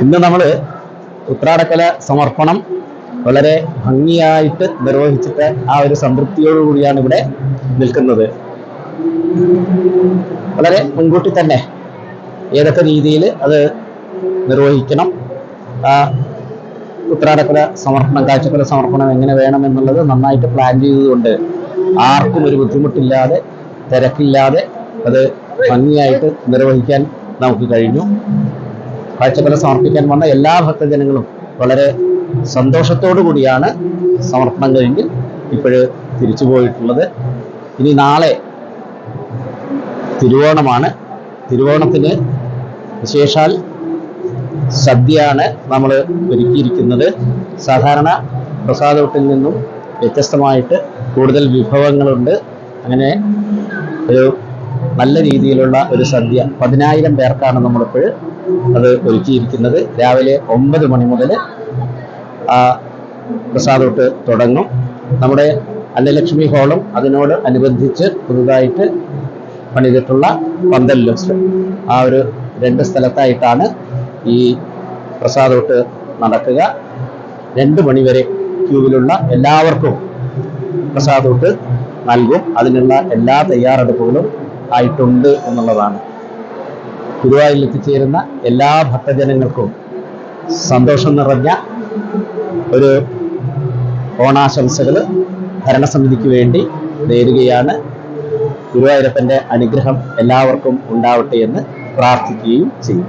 ഇന്ന് നമ്മൾ ഉത്രാടക്കല സമർപ്പണം വളരെ ഭംഗിയായിട്ട് നിർവഹിച്ചിട്ട് ആ ഒരു സംതൃപ്തിയോടുകൂടിയാണ് ഇവിടെ നിൽക്കുന്നത്. വളരെ മുൻകൂട്ടി തന്നെ ഏതൊക്കെ രീതിയിൽ അത് നിർവഹിക്കണം ആ ഉത്രാടക്കല സമർപ്പണം കാഴ്ചക്കല സമർപ്പണം എങ്ങനെ വേണം എന്നുള്ളത് നന്നായിട്ട് പ്ലാൻ ചെയ്തതുകൊണ്ട് ആർക്കും ഒരു ബുദ്ധിമുട്ടില്ലാതെ തിരക്കില്ലാതെ അത് ഭംഗിയായിട്ട് നിർവഹിക്കാൻ നമുക്ക് കഴിഞ്ഞു. കാഴ്ചക്കല സമർപ്പിക്കാൻ വന്ന എല്ലാ ഭക്തജനങ്ങളും വളരെ സന്തോഷത്തോടു കൂടിയാണ് സമർപ്പണം കഴിഞ്ഞ് ഇപ്പോഴ് തിരിച്ചു പോയിട്ടുള്ളത്. ഇനി നാളെ തിരുവോണമാണ്. തിരുവോണത്തിന് വിശേഷാൽ സദ്യയാണ് നമ്മൾ ഒരുക്കിയിരിക്കുന്നത്. സാധാരണ പ്രസാദോട്ടിൽ നിന്നും വ്യത്യസ്തമായിട്ട് കൂടുതൽ വിഭവങ്ങളുണ്ട്. അങ്ങനെ ഒരു നല്ല രീതിയിലുള്ള ഒരു സദ്യ. പതിനായിരം പേർക്കാണ് നമ്മളിപ്പോൾ അത് ഒരുക്കിയിരിക്കുന്നത്. രാവിലെ ഒമ്പത് മണി മുതൽ ആ പ്രസാദോട്ട് തുടങ്ങും. നമ്മുടെ അന്നലക്ഷ്മി ഹോളും അതിനോട് അനുബന്ധിച്ച് പുതുതായിട്ട് പണിതിട്ടുള്ള പന്തലിലും ആ ഒരു രണ്ട് സ്ഥലത്തായിട്ടാണ് ഈ പ്രസാദോട്ട് നടക്കുക. രണ്ട് മണിവരെ ക്യൂവിലുള്ള എല്ലാവർക്കും പ്രസാദോട്ട് നൽകും. അതിനുള്ള എല്ലാ തയ്യാറെടുപ്പുകളും ആയിട്ടുണ്ട് എന്നുള്ളതാണ്. ഗുരുവായൂരിൽ എത്തിച്ചേരുന്ന എല്ലാ ഭക്തജനങ്ങൾക്കും സന്തോഷം നിറഞ്ഞ ഒരു ഓണാശംസകൾ ഭരണസമിതിക്ക് വേണ്ടി നേരുകയാണ്. ഗുരുവായൂരപ്പന്റെ അനുഗ്രഹം എല്ലാവർക്കും ഉണ്ടാവട്ടെ എന്ന് പ്രാർത്ഥിക്കുകയും ചെയ്യും